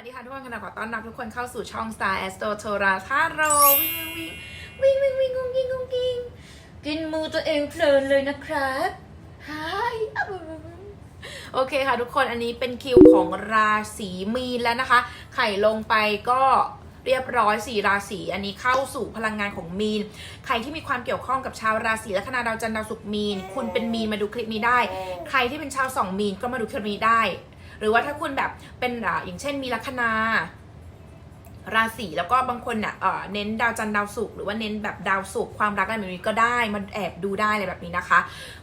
วัสดีค่ะทุกคนขณะขอต้อนรับทุกคนเข้าสู่ช่อง Star Astro t o r a ท่าโรวิ่งวิ่งวิ่งวิ่งวิ่งกุ้งกิ้งกุ้งกิ้งกินมือตัวเองเพลินเลยนะครับฮายโอเคค่ะทุกคนอันนี้เป็นคิวของราศีมีนแล้วนะคะ ไข่ลงไปก็เรียบร้อยสี่ราศีอันนี้เข้าสู่พลังงานของมีน ใครที่มีความเกี่ยวข้องกับชาวราศีลัคนาดาวจันทร์ดาวศุกร์มีน คุณเป็นมีนมาดูคลิปนี้ได้ ใครที่เป็นชาวสองมีนก็มาดูคลิปนี้ได้ หรือว่าถ้าคุณแบบเป็นอย่างเช่นมีลัคนาราศีแล้วก็บางคนเนี่ยเน้นดาวจันทร์ดาวศุกร์หรือว่าเน้นแบบดาวศุกร์ความรักอะไรแบบนี้ก็ได้มันแอบดูได้อะไรแบบนี้นะคะ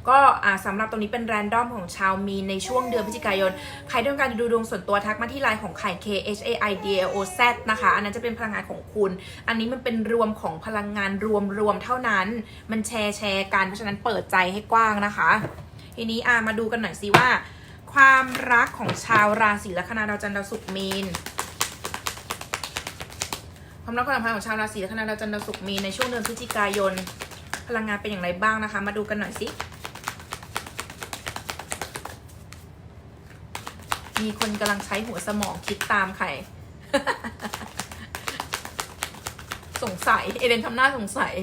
ก็อ่าสำหรับตรงนี้เป็นแรนดอมของชาวมีในช่วงเดือนพฤศจิกายน ใครต้องการจะดูดวงส่วนตัวทักมาที่ไลน์ของไข่ K H A I D A O Z นะคะ อันนั้นจะเป็นพลังงานของคุณ อันนี้มันเป็นรวมของพลังงานรวมรวมๆเท่านั้น มันแชร์แชร์กันเพราะฉะนั้นเปิดใจให้กว้างนะคะ ทีนี้มาดูกันหน่อยสิว่า ความรักของชาวราศีลัคนาดาวจันทร์ดาวศุกร์มีน ความรักความสัมพันธ์ของชาวราศีลัคนาดาวจันทร์ดาวศุกร์มีนในช่วงเดือนพฤศจิกายน พลังงานเป็นอย่างไรบ้างนะคะ มาดูกันหน่อยสิ มีคนกำลังใช้หัวสมองคิดตามใคร สงสัย เอเลนทำหน้าสงสัย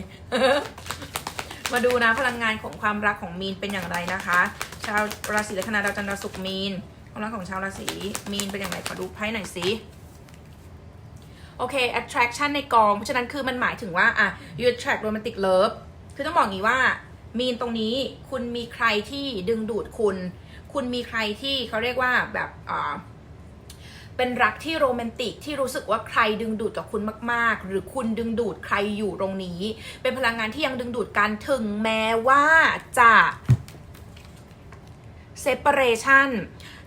มาดูนะพลังงานของความรักของมีนเป็นอย่างไรนะคะ ชาวราศีลัคนาดาวจันทร์ดาวศุกร์มีนความรักของชาวราศีมีนเป็นอย่างไรขอดูไพ่หน่อยสิโอเค attraction ในกอง เพราะฉะนั้นคือมันหมายถึงว่าอะ you attract romantic love คือต้องบอกงี้ว่า มีนตรงนี้คุณมีใครที่ดึงดูดคุณ คุณมีใครที่เขาเรียกว่าแบบอ่าเป็นรักที่โรแมนติกที่รู้สึกว่าใครดึงดูดกับคุณมาก ๆ หรือคุณดึงดูดใครอยู่ตรงนี้ เป็นพลังงานที่ยังดึงดูดกันถึงแม้ว่าจะ separation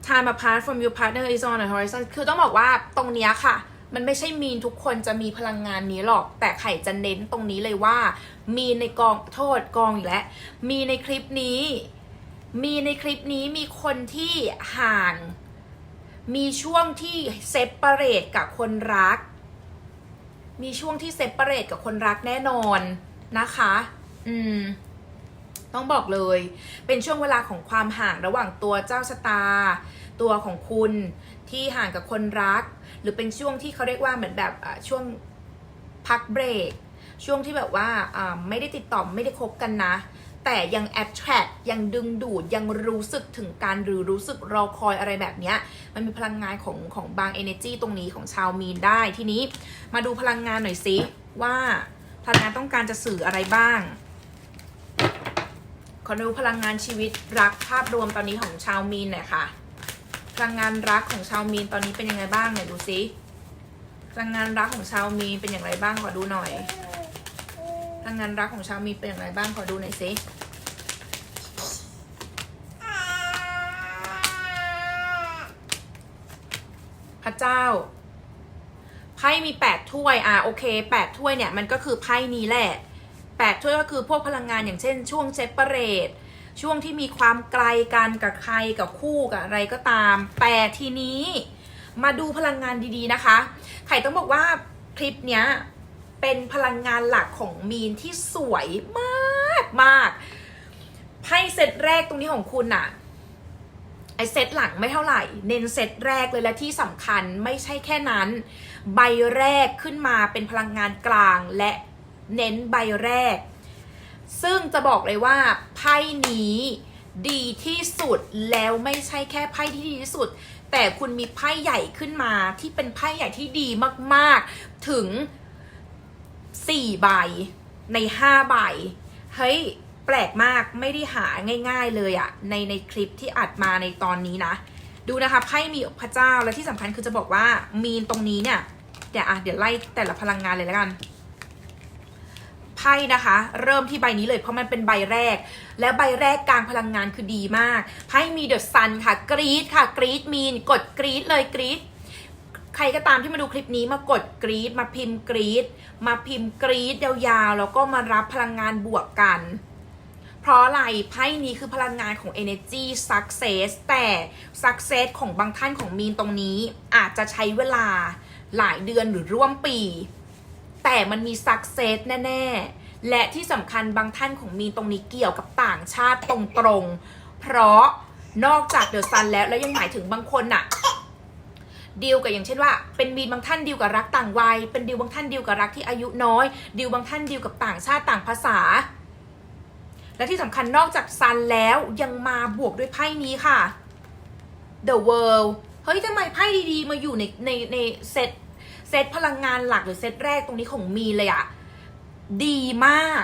time apart from your partner is on the horizon คือต้องบอกว่าตรงเนี้ยค่ะ มันไม่ใช่มีนทุกคนจะมีพลังงานนี้หรอก แต่ไข่จะเน้นตรงนี้เลยว่า มีในกองโทษกองอีกแล้ว มีในคลิปนี้ มีในคลิปนี้มีคนที่ห่าง มีช่วงที่เซปเปเรตกับคนรัก มีช่วงที่เซปเปเรตกับคนรักแน่นอนนะคะ อืม ต้องบอกเลย เป็นช่วงเวลาของความห่างระหว่างตัวเจ้าชะตา ตัวของคุณที่ห่างกับคนรัก หรือเป็นช่วงที่เขาเรียกว่าเหมือนแบบช่วงพักเบรก ช่วงที่แบบว่าไม่ได้ติดต่อไม่ได้คบกันนะ แต่ยัง attract ยังดึงดูดยังรู้สึกถึงการหรือรู้สึกรอคอยอะไรแบบนี้ มันมีพลังงานของของบาง energy ตรงนี้ของชาวมีนได้ทีนี้มาดูพลังงานหน่อยสิว่าพลังงานต้องการจะสื่ออะไรบ้าง ขอดูพลังงานชีวิตรักภาพรวมตอนนี้ของชาวมีนหน่อยค่ะ พลังงานรักของชาวมีนตอนนี้เป็นยังไงบ้างเนี่ยดูสิพลังงานรักของชาวมีนเป็นอย่างไรบ้างขอดูหน่อย พลังงานรักของชาวมีนเป็นอย่างไรบ้างขอดูหน่อยสิพระเจ้าไพ่มีแปดถ้วยอะโอเคแปดถ้วยเนี่ยมันก็คือไพ่นี้แหละ แปดถ้วยก็คือพวกพลังงานอย่างเช่น ช่วงเซปเปอร์เรตช่วงที่มีความไกลกันกับใครกับคู่กับอะไรก็ตาม แต่ทีนี้มาดูพลังงานดีๆนะคะ ไข่ต้องบอกว่าคลิปเนี้ยเป็นพลังงานหลักของมีนที่สวยมากมากไพ่เซตแรกตรงนี้ของคุณอะไอเซตหลังไม่เท่าไหร่ เน้นเซตแรกเลยและที่สำคัญไม่ใช่แค่นั้น ใบแรกขึ้นมาเป็นพลังงานกลางและ เน้นใบแรก ซึ่งจะบอกเลยว่าไพ่นี้ดีที่สุดแล้วไม่ใช่แค่ไพ่ที่ดีที่สุด แต่คุณมีไพ่ใหญ่ขึ้นมาที่เป็นไพ่ใหญ่ที่ดีมากๆถึง4ใบใน5ใบ เฮ้ย แปลกมากไม่ได้หาง่ายๆเลยอะในในคลิปที่อัดมาในตอนนี้นะ ดูนะคะไพ่มีพระเจ้าและที่สำคัญคือจะบอกว่ามีนตรงนี้เนี่ยเดี๋ยวอะเดี๋ยวไล่แต่ละพลังงานเลยแล้วกัน ไพ่นะคะ เริ่มที่ใบนี้เลยเพราะมันเป็นใบแรก และใบแรกกลางพลังงานคือดีมากไพ่มีเดอะซันค่ะ กรีดค่ะ กรีดมีน กดกรีดเลยกรีดใครก็ตามที่มาดูคลิปนี้มากดกรีดมาพิมพ์กรีดมาพิมพ์กรีดยาวๆแล้วก็มารับพลังงานบวกกัน เพราะอะไรไพ่นี้คือพลังงานของ energy success แต่ success ของบางท่านของมีนตรงนี้อาจจะใช้เวลาหลายเดือนหรือร่วมปี แต่มันมี success แน่ ๆ และที่สำคัญบางท่านของมีนตรงนี้เกี่ยวกับต่างชาติตรงๆ เพราะนอกจากเดอะซันแล้วแล้วยังหมายถึงบางคนน่ะดีลกับอย่างเช่นว่า เป็นมีบางท่านดีลกับรักต่างวัย เป็นดีลบางท่านดีลกับรักที่อายุน้อยดีลบางท่านดีลกับต่างชาติต่างภาษา และที่สำคัญนอกจากซันแล้วยังมาบวกด้วยไพ่นี้ค่ะ The World เฮ้ยทำไมไพ่ดีๆ มาอยู่ในในในเซต ตพลังงานหลักหรือเซตแรกตรงนี้ของมีเลยอะดีมาก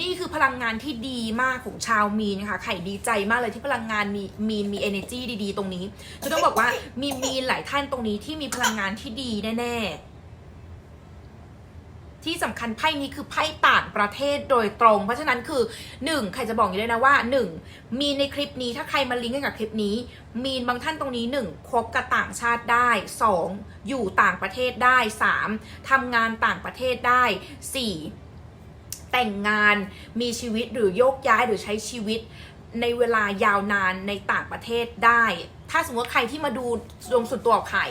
นี่คือพลังงานที่ดีมากของชาวมีนะคะ ไข่ดีใจมากเลยที่พลังงานมีมีมี energy ดีๆ ตรงนี้จะต้องบอกว่ามีมีหลายท่านตรงนี้ที่มีพลังงานที่ดีแน่ๆ ที่สำคัญไพ่นี้คือไพ่ต่างประเทศโดยตรง เพราะฉะนั้นคือหนึ่งใครจะบอกอย่างนี้เลยนะว่าหนึ่งมีในคลิปนี้ถ้าใครมาลิงก์กันกับคลิปนี้ มีนบางท่านตรงนี้หนึ่งคบกับต่างชาติได้สองอยู่ต่างประเทศได้สามทำงานต่างประเทศได้สี่แต่งงานมีชีวิตหรือโยกย้ายหรือใช้ชีวิตในเวลายาวนานในต่างประเทศได้ ถ้าสมมติว่าใครที่มาดูดวงส่วนตัวของใคร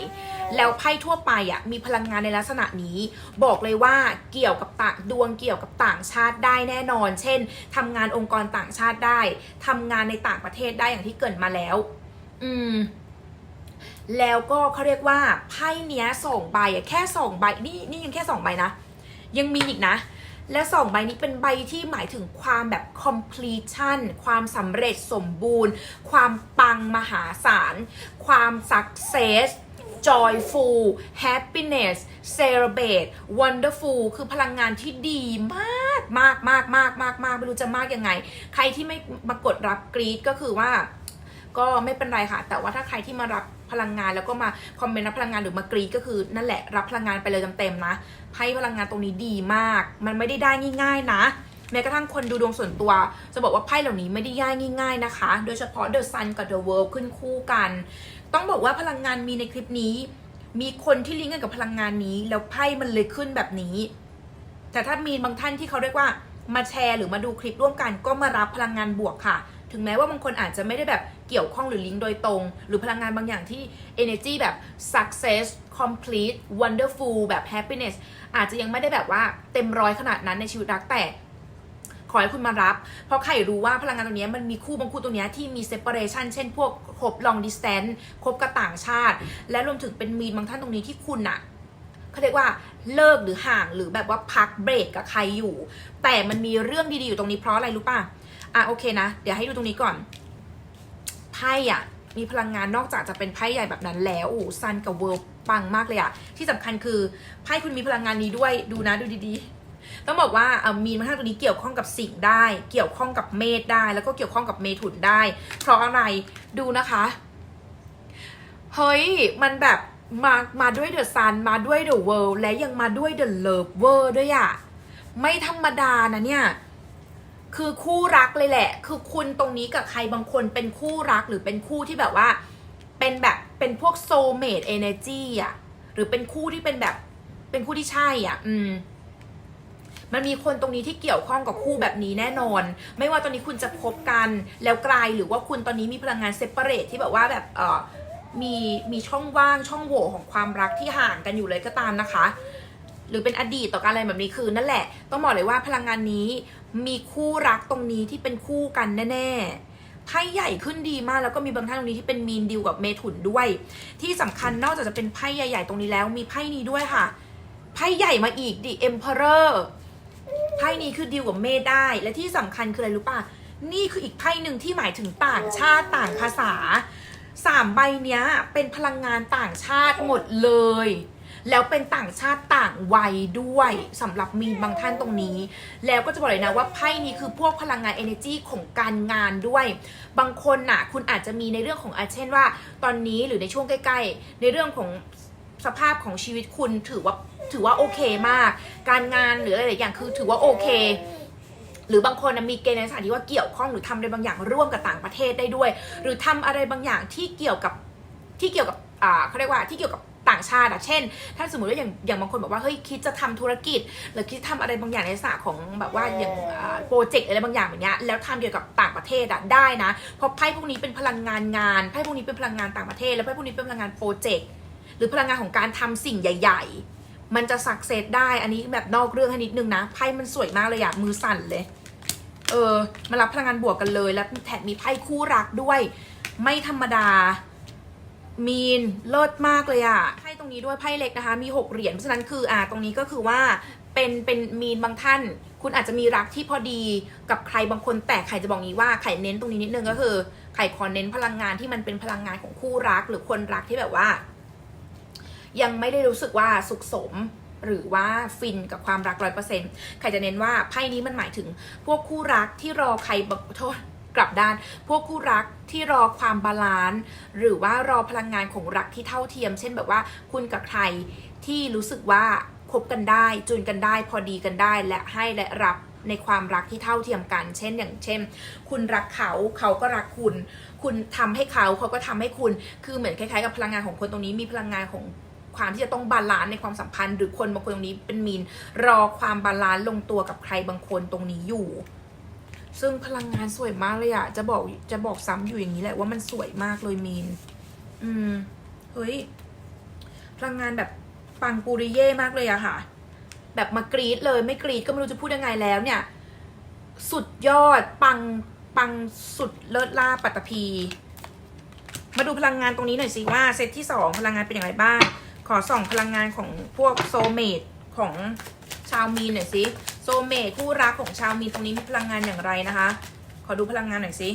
แล้วไพ่ทั่วไปอะมีพลังงานในลักษณะนี้ บอกเลยว่าเกี่ยวกับต่างดวงเกี่ยวกับต่างชาติได้แน่นอน เช่นทำงานองค์กรต่างชาติได้ทำงานในต่างประเทศได้อย่างที่เกรินมาแล้ว อืมแล้วก็เขาเรียกว่าไพ่เนี้ยสองใบอะแค่สองใบนี่นี่ยังแค่สองใบนะยังมีอีกนะ และสองใบนี้เป็นใบที่หมายถึงความแบบ completion ความสำเร็จสมบูรณ์ ความปังมหาศาล ความ success joyful happiness celebrate wonderful คือพลังงานที่ดีมากมากมากมากมากมากไม่รู้จะมากยังไง ใครที่ไม่มากดรับกรีดก็คือว่า ก็ไม่เป็นไรค่ะ แต่ว่าถ้าใครที่มารับพลังงานแล้วก็มาคอมเมนต์รับพลังงานหรือมากรีก็คือ นั่นแหละรับพลังงานไปเลยเต็มๆนะไพ่พลังงานตรงนี้ดีมาก มันไม่ได้ได้ง่าย ๆ นะแม้กระทั่งคนดูดวงส่วนตัว จะบอกว่าไพ่เหล่านี้ไม่ได้ย่ายง่าย ๆนะคะ โดยเฉพาะ The Sun กับ The World ขึ้นคู่กัน ต้องบอกว่าพลังงานมีในคลิปนี้ มีคนที่ลิงก์กันกับพลังงานนี้ แล้วไพ่มันเลยขึ้นแบบนี้ แต่ถ้ามีบางท่านที่เขาเรียกว่ามาแชร์หรือมาดูคลิปร่วมกันก็มารับพลังงานบวกค่ะ ถึงแม้ว่าบางคนอาจจะไม่ได้แบบเกี่ยวข้องหรือลิงก์โดยตรง หรือพลังงานบางอย่างที่ energy แบบ success complete wonderful แบบ happiness อาจจะยังไม่ได้แบบว่าเต็มร้อยขนาดนั้นในชีวิตรักแต่ขอให้คุณมารับ เพราะใครรู้ว่าพลังงานตรงนี้มันมีคู่บางคู่ตรงนี้ที่มี separation เช่นพวกคบ long distance คบกับต่างชาติ และรวมถึงเป็นมีนบางท่านตรงนี้ที่คุณอะเขาเรียกว่าเลิกหรือห่างหรือแบบว่าพักเบรกกับใครอยู่ แต่มันมีเรื่องดีๆอยู่ตรงนี้เพราะอะไรรู้ป่ะ อะโอเคนะ เดี๋ยวให้ดูตรงนี้ก่อน ไพ่อะ มีพลังงานนอกจากจะเป็นไพ่ใหญ่แบบนั้นแล้วโอ้ซันกับเวิร์ปังมากเลยอะที่สำคัญคือไพ่คุณมีพลังงานนี้ด้วยดูนะดูดีๆ ต้องบอกว่าเอ่อมีนมาทั้งตัวนี้เกี่ยวข้องกับสิ่งได้ เกี่ยวข้องกับเมษได้ แล้วก็เกี่ยวข้องกับเมถุนได้ เพราะอะไรดูนะคะเฮ้ยมันแบบมามาด้วยเดอะซันมาด้วยเดอะเวิลด์และยังมาด้วยเดอะเลิฟเวอร์ด้วยอะไม่ธรรมดานะเนี่ย คือคู่รักเลยแหละ คือคุณตรงนี้กับใครบางคนเป็นคู่รักหรือเป็นคู่ที่แบบว่า เป็นแบบเป็นพวกโซเมดเอเนจีอะ หรือเป็นคู่ที่เป็นแบบ เป็นคู่ที่ใช่อะ อืม มันมีคนตรงนี้ที่เกี่ยวข้องกับคู่แบบนี้แน่นอน ไม่ว่าตอนนี้คุณจะคบกันแล้วไกลหรือว่าคุณตอนนี้มีพลังงานเซปเปอร์เรทที่แบบว่าแบบเออมีมีช่องว่างช่องโหว่ของความรักที่ห่างกันอยู่เลยก็ตามนะคะ หรือเป็นอดีตต่อการอะไรแบบนี้คือนั่นแหละ ต้องบอกเลยว่าพลังงานนี้ มีคู่รักตรงนี้ที่เป็นคู่กันแน่ๆไพ่ใหญ่ขึ้นดีมากแล้วก็มีบางท่านตรงนี้ที่เป็นมีนดิวกับเมถุนด้วย ที่สำคัญนอกจากจะเป็นไพ่ใหญ่ๆตรงนี้แล้ว มีไพ่นี้ด้วยค่ะไพ่ใหญ่มาอีกดิ Emperor ไพ่นี้คือดิวกับเมษได้และที่สำคัญคืออะไรรู้ป่ะนี่คืออีกไพ่หนึ่งที่หมายถึงต่างชาติต่างภาษาสามใบเนี้ยเป็นพลังงานต่างชาติหมดเลย แล้วเป็นต่างชาติต่างวัยด้วยสำหรับมีบางท่านตรงนี้ แล้วก็จะบอกเลยนะว่าไพ่นี้คือพวกพลังงาน energy ของการงานด้วย บางคนน่ะ คุณอาจจะมีในเรื่องของอาเช่นว่า ตอนนี้หรือในช่วงใกล้ ๆ ในเรื่องของสภาพของชีวิตคุณถือว่าถือว่าโอเคมาก การงานหรืออะไรหลายอย่างคือถือว่าโอเคหรือบางคนมีเกณฑ์ในสถานที่ว่าเกี่ยวข้องหรือทำอะไรบางอย่างร่วมกับต่างประเทศได้ด้วย หรือทำอะไรบางอย่างที่เกี่ยวกับที่เกี่ยวกับอ่าเขาเรียกว่าที่เกี่ยวกับ ต่างชาติอะเช่น ถ้าสมมติว่าอย่างอย่างบางคนบอกว่าเฮ้ยคิดจะทำธุรกิจ หรือคิดทำอะไรบางอย่างในลักษณะของแบบว่าอย่างโปรเจกต์อะไรบางอย่างแบบเนี้ยแล้วทำเกี่ยวกับต่างประเทศอะได้นะเพราะไพ่พวกนี้เป็นพลังงานงานไพ่พวกนี้เป็นพลังงานต่างประเทศ แล้วไพ่พวกนี้เป็นพลังงานโปรเจกต์หรือพลังงานของการทำสิ่งใหญ่ ๆ มันจะสักเซสได้อันนี้แบบนอกเรื่องให้นิดนึงนะไพ่มันสวยมากเลยอะมือสั่นเลยเออมารับพลังงานบวกกันเลย แล้วแถมมีไพ่คู่รักด้วย ไม่ธรรมดา มีนเลิศมากเลยอะไพ่ตรงนี้ด้วยไพ่เล็กนะคะ มีหกเหรียญเพราะฉะนั้นคืออ่าตรงนี้ก็คือว่าเป็นเป็นมีนบางท่าน คุณอาจจะมีรักที่พอดีกับใครบางคนแต่ไข่จะบอกงี้ว่าไข่เน้นตรงนี้นิดนึงก็คือ ไข่ขอเน้นพลังงานที่มันเป็นพลังงานของคู่รักหรือคนรักที่แบบว่า ยังไม่ได้รู้สึกว่าสุขสมหรือว่าฟินกับความรักร้อยเปอร์เซ็นต์ใครจะเน้นว่าไพ่นี้มันหมายถึงพวกคู่รักที่รอใครแบบโทษ กลับด้าน พวกคู่รักที่รอความบาลานซ์หรือว่ารอพลังงานของรักที่เท่าเทียม เช่นแบบว่าคุณกับใครที่รู้สึกว่าคบกันได้จูนกันได้ พอดีกันได้และให้และรับในความรักที่เท่าเทียมกัน เช่นอย่างเช่น คุณรักเขาเขาก็รักคุณ คุณทำให้เขาเขาก็ทำให้คุณ คือเหมือนคล้ายๆกับพลังงานของคนตรงนี้มีพลังงานของความที่จะต้องบาลานซ์ในความสัมพันธ์ หรือคนบางคนตรงนี้เป็นมีนรอความบาลานซ์ลงตัวกับใครบางคนตรงนี้อยู่ ซึ่งพลังงานสวยมากเลยอะจะบอกจะบอกซ้ำอยู่อย่างนี้แหละว่ามันสวยมากเลยมีน อืม เฮ้ย พลังงานแบบปังปูริเย่มากเลยอะค่ะ แบบมากรีดเลยไม่กรีดก็ไม่รู้จะพูดยังไงแล้วเนี่ย สุดยอดปังปังสุดเลิศล่าปัตตภีมาดูพลังงานตรงนี้หน่อยสิว่าเซตที่สองพลังงานเป็นอย่างไรบ้าง ขอส่องพลังงานของพวกโซเมดของ ชาวมีนหน่อยสิโซเมดคู่รักของชาวมีนตรงนี้มีพลังงานอย่างไรนะคะ ขอดูพลังงานหน่อยสิ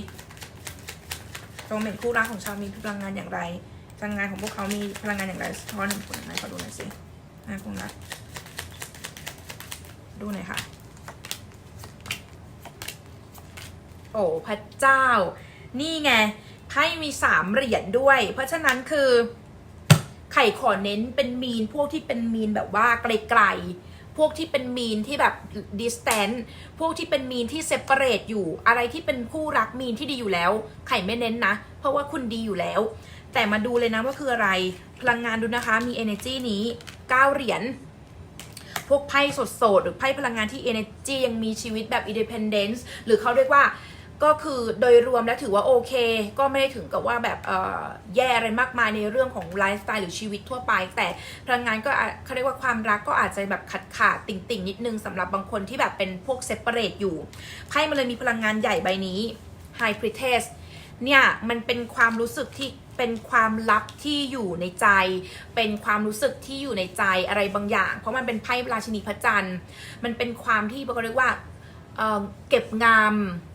โซเมดคู่รักของชาวมีนพลังงานอย่างไรพลังงานของพวกเขามีพลังงานอย่างไรสะท้อนหนึ่งคนไหนขอดูหน่อยสินายคงรักดูหน่อยค่ะ โอ้พระเจ้า นี่ไงไพ่มีสามเหรียญด้วย เพราะฉะนั้นคือ ไข่ขอเน้นเป็นมีนพวกที่เป็นมีนแบบว่าไกลๆ พวกที่เป็นมีนที่แบบ distance พวกที่เป็นมีนที่ separate อยู่อะไรที่เป็นคู่รักมีนที่ดีอยู่แล้ว ไข่ไม่เน้นนะ เพราะว่าคุณดีอยู่แล้ว แต่มาดูเลยนะว่าคืออะไร พลังงานดูนะคะ มี energy นี้ 9 เหรียญพวกไพ่สดๆหรือไพ่พลังงานที่ energy ยังมีชีวิตแบบ independence หรือเขาเรียกว่า ก็คือโดยรวมแล้วถือว่าโอเค ก็ไม่ได้ถึงกับว่าแบบแย่อะไรมากมายในเรื่องของไลฟ์สไตล์หรือชีวิตทั่วไป แต่พลังงานก็เขาเรียกว่าความรักก็อาจจะแบบขาดขาดติ่งติ่งนิดนึงสำหรับบางคนที่แบบเป็นพวกเซปเปอร์เรตอยู่ไพ่มันเลยมีพลังงานใหญ่ใบนี้ High p r i e t e s s เนี่ยมันเป็นความรู้สึกที่เป็นความลับที่อยู่ในใจ เป็นความรู้สึกที่อยู่ในใจอะไรบางอย่าง เพราะมันเป็นไพ่ราชินีพระจันทร์ มันเป็นความที่เขาเรียกว่าเเก็บงำ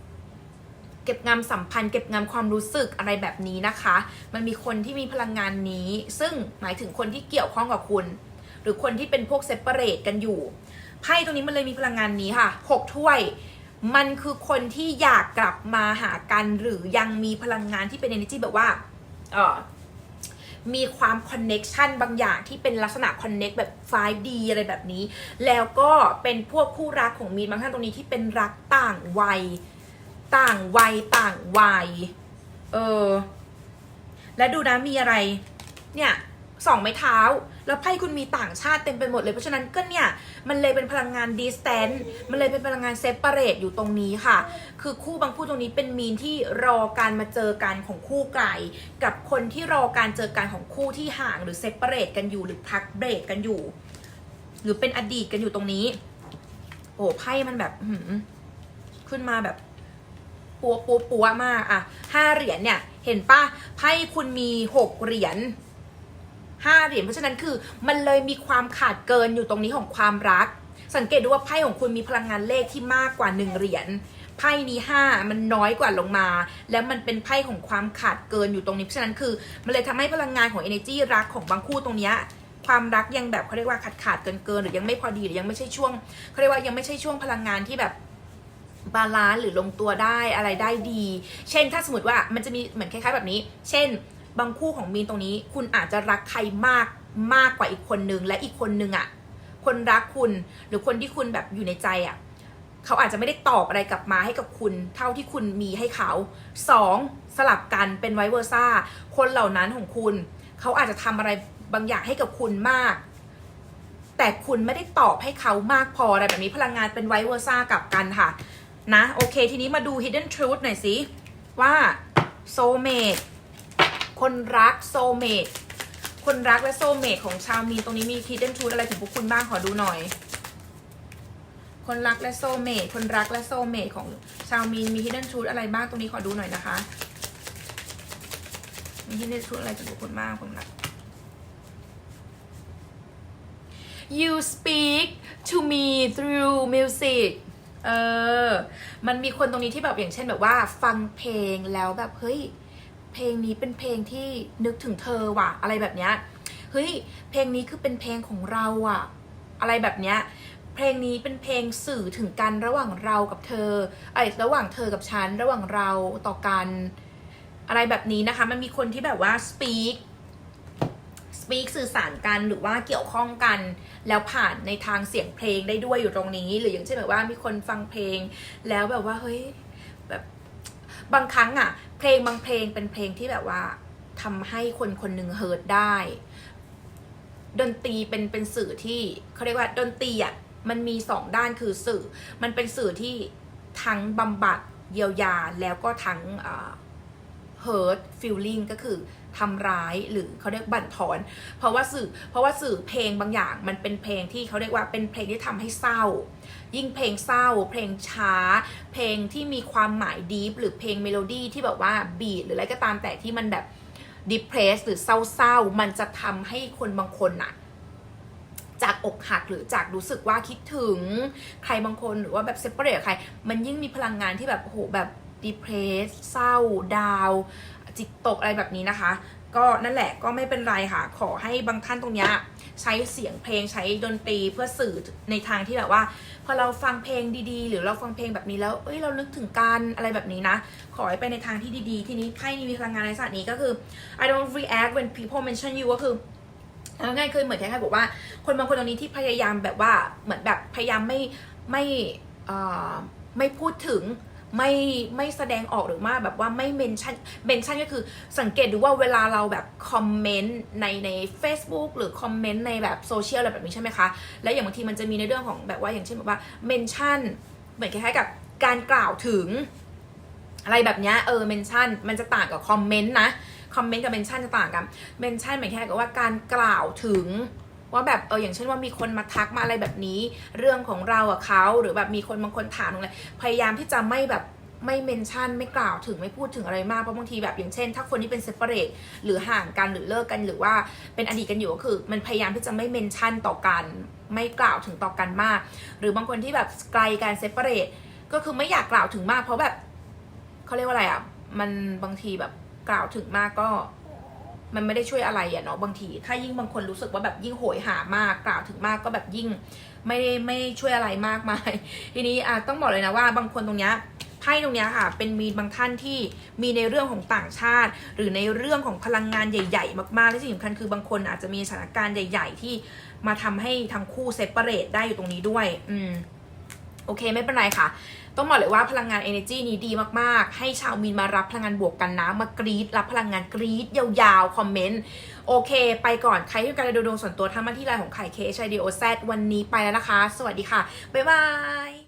เก็บงำสัมพันธ์ เก็บงำความรู้สึกอะไรแบบนี้นะคะ มันมีคนที่มีพลังงานนี้ ซึ่งหมายถึงคนที่เกี่ยวข้องกับคุณ หรือคนที่เป็นพวกเซปเปอร์เรตกันอยู่ไพ่ตรงนี้มันเลยมีพลังงานนี้ค่ะหกถ้วย มันคือคนที่อยากกลับมาหากันหรือยังมีพลังงานที่เป็น energy แบบว่าเออมีความคอนเน็กชันบางอย่างที่เป็นลักษณะคอนเน็กแบบ 5D อะไรแบบนี้ แล้วก็เป็นพวกคู่รักของมีนบางท่านตรงนี้ที่เป็นรักต่างวัย ต่างวัยต่างวัย เออ และดูนะมีอะไร เนี่ยสองไม้เท้า แล้วไพ่คุณมีต่างชาติเต็มไปหมดเลย เพราะฉะนั้นก็เนี่ย มันเลยเป็นพลังงานดิสแตนมันเลยเป็นพลังงานเซปเปอร์เรตอยู่ตรงนี้ค่ะ คือคู่บางคู่ตรงนี้เป็นมีนที่รอการมาเจอกันของคู่ไกล กับคนที่รอการเจอกันของคู่ที่ห่างหรือเซปเปอร์เรตกันอยู่หรือพักเบรกกันอยู่ หรือเป็นอดีตกันอยู่ตรงนี้ โอ้ไพ่มันแบบขึ้นมาแบบ ปัวปัวปัวมากอะห้าเหรียญเนี่ย เห็นปะไพ่คุณมีหกเหรียญห้าเหรียญเพราะฉะนั้นคือมันเลยมีความขาดเกินอยู่ตรงนี้ของความรัก สังเกตดูว่าไพ่ของคุณมีพลังงานเลขที่มากกว่าหนึ่งเหรียญไพ่นี้ห้ามันน้อยกว่าลงมา แล้วมันเป็นไพ่ของความขาดเกินอยู่ตรงนี้เพราะฉะนั้นคือ มันเลยทำให้พลังงานของ energy รักของบางคู่ตรงเนี้ยความรักยังแบบเขาเรียกว่าขาดขาดเกินเกินหรือยังไม่พอดีหรือยังไม่ใช่ช่วงเขาเรียกว่ายังไม่ใช่ช่วงพลังงานที่แบบ บาลานซ์หรือลงตัวได้อะไรได้ดี เช่นถ้าสมมติว่ามันจะมีเหมือนคล้ายๆแบบนี้ เช่น บางคู่ของมีนตรงนี้ คุณอาจจะรักใครมากมากกว่าอีกคนนึง และอีกคนนึงอะ คนรักคุณหรือคนที่คุณแบบอยู่ในใจอะเขาอาจจะไม่ได้ตอบอะไรกลับมาให้กับคุณ เท่าที่คุณมีให้เขาสองสลับกันเป็นไวเวอร์ซ่า คนเหล่านั้นของคุณ เขาอาจจะทำอะไรบางอย่างให้กับคุณมาก แต่คุณไม่ได้ตอบให้เขามากพออะไรแบบนี้พลังงานเป็นไวเวอร์ซ่ากลับกันค่ะ นะ โอเค ทีนี้มาดู hidden truth หน่อยสิว่า soulmate คนรัก soulmate คนรักและ soulmate ของชาวมีนตรงนี้มี hidden truth อะไรถึงพวกคุณบ้างขอดูหน่อย คนรักและ soulmate คนรักและ soulmate ของชาวมีนมี hidden truth อะไรบ้างตรงนี้ขอดูหน่อยนะคะ มีที่ได้พูดอะไรกับบุคคลมากผมรัก you speak to me through music เออ มันมีคนตรงนี้ที่แบบอย่างเช่นแบบว่า ฟังเพลงแล้วแบบเฮ้ย เพลงนี้เป็นเพลงที่นึกถึงเธอว่ะ อะไรแบบเนี้ย เฮ้ย เพลงนี้คือเป็นเพลงของเราอะอะไรแบบเนี้ย เพลงนี้เป็นเพลงสื่อถึงกันระหว่างเรากับเธอ ไอ้ระหว่างเธอกับฉัน ระหว่างเราต่อกัน อะไรแบบนี้นะคะ มันมีคนที่แบบว่า speak speak สื่อสารกันหรือว่าเกี่ยวข้องกัน แล้วผ่านในทางเสียงเพลงได้ด้วยอยู่ตรงนี้ หรืออย่างเช่นแบบว่ามีคนฟังเพลง แล้วแบบว่าเฮ้ยแบบบางครั้งอะเพลงบางเพลงเป็นเพลงที่แบบว่าทำให้คนคนหนึ่งเฮิร์ตได้ ดนตรีเป็นเป็นสื่อที่เขาเรียกว่าดนตรีอะมันมีสองด้านคือสื่อ มันเป็นสื่อที่ทั้งบำบัดเยียวยาแล้วก็ทั้งเอ่อ hurt feeling ก็คือ ทำร้ายหรือเขาเรียกบั่นทอน เพราะว่าสื่อเพราะว่าสื่อเพลงบางอย่างมันเป็นเพลงที่เขาเรียกว่าเป็นเพลงที่ทำให้เศร้า ยิ่งเพลงเศร้า เพลงช้า เพลงที่มีความหมายดีฟหรือเพลงเมโลดี้ที่แบบว่าบีดหรืออะไรก็ตามแต่ที่มันแบบ depress หรือเศร้าๆมันจะทำให้คนบางคนน่ะจากอกหักหรือจากรู้สึกว่าคิดถึงใครบางคนหรือว่าแบบเซปเปอร์เรใคร มันยิ่งมีพลังงานที่แบบโหแบบ depress เศร้าดาว จิตตกอะไรแบบนี้นะคะ ก็นั่นแหละก็ไม่เป็นไรค่ะ ขอให้บางท่านตรงนี้ใช้เสียงเพลงใช้ดนตรีเพื่อสื่อในทางที่แบบว่า พอเราฟังเพลงดีๆ หรือเราฟังเพลงแบบนี้แล้วเอ้ยเรานึกถึงกันอะไรแบบนี้นะ ขอให้ไปในทางที่ดีๆ ทีนี้ไพ่นี้มีพลังงานในศาสตร์นี้ก็คือ I don't react when people mention you ก็คือเอาง่ายๆคือเหมือนคล้ายๆบอกว่า คนบางคนตรงนี้ที่พยายามแบบว่าเหมือนแบบพยายามไม่ไม่ไม่พูดถึง ไม่ไม่แสดงออกหรือว่าแบบว่าไม่เมนชั่นเมนชั่นก็คือสังเกตดูว่าเวลาเราแบบคอมเมนต์ในใน Facebook หรือคอมเมนต์ในแบบโซเชียลอะไรแบบนี้ใช่ไหมคะ แล้วอย่างบางทีมันจะมีในเรื่องของแบบว่าอย่างเช่นแบบว่าเมนชั่นเหมือนคล้ายๆกับการกล่าวถึง อะไรแบบเนี้ยเออเมนชั่นมันจะต่างกับคอมเมนต์นะคอมเมนต์กับเมนชั่นจะต่างกันเมนชั่นหมายแค่กับว่าการกล่าวถึง ว่าแบบเอออย่างเช่นว่ามีคนมาทักมาอะไรแบบนี้ เรื่องของเราอะเขาหรือแบบมีคนบางคนถามอะไรพยายามที่จะไม่แบบไม่เมนชั่นไม่กล่าวถึงไม่พูดถึงอะไรมากเพราะบางทีแบบอย่างเช่น ถ้าคนที่เป็นเซปเปอร์เรตหรือห่างกันหรือเลิกกันหรือว่าเป็นอดีตกันอยู่ก็คือ มันพยายามที่จะไม่เมนชั่นต่อกันไม่กล่าวถึงต่อกันมาก หรือบางคนที่แบบไกลการเซปเปอร์เรตก็คือไม่อยากกล่าวถึงมาก เพราะแบบเขาเรียกว่าอะไรอะมันบางทีแบบกล่าวถึงมากก็ มันไม่ได้ช่วยอะไรอะเนาะบางที ถ้ายิ่งบางคนรู้สึกว่าแบบยิ่งโหยหามากกล่าวถึงมากก็แบบยิ่งไม่ได้ไม่ช่วยอะไรมากมาย ทีนี้อะต้องบอกเลยนะว่า บางคนตรงเนี้ยไพ่ตรงเนี้ยค่ะ เป็นมีบางท่านที่มีในเรื่องของต่างชาติ หรือในเรื่องของพลังงานใหญ่ ๆ มากๆและที่สำคัญคือบางคนอาจจะมีสถานการณ์ใหญ่ ๆ ที่มาทำให้ทั้งคู่เซปเปอร์เรตได้อยู่ตรงนี้ด้วย อืม โอเคไม่เป็นไรค่ะ ต้องบอกเลยว่าพลังงาน energy นี้ดีมากๆ ให้ชาวมีนมารับพลังงานบวกกันนะ มากรีดรับพลังงานกรีดยาวๆ คอมเมนต์ โอเค ไปก่อน ใครที่การดูดวงส่วนตัวทำมาที่ไลน์ของไข่เคชไอดีโอแซวันนี้ไปแล้วนะคะ สวัสดีค่ะ บ๊ายบาย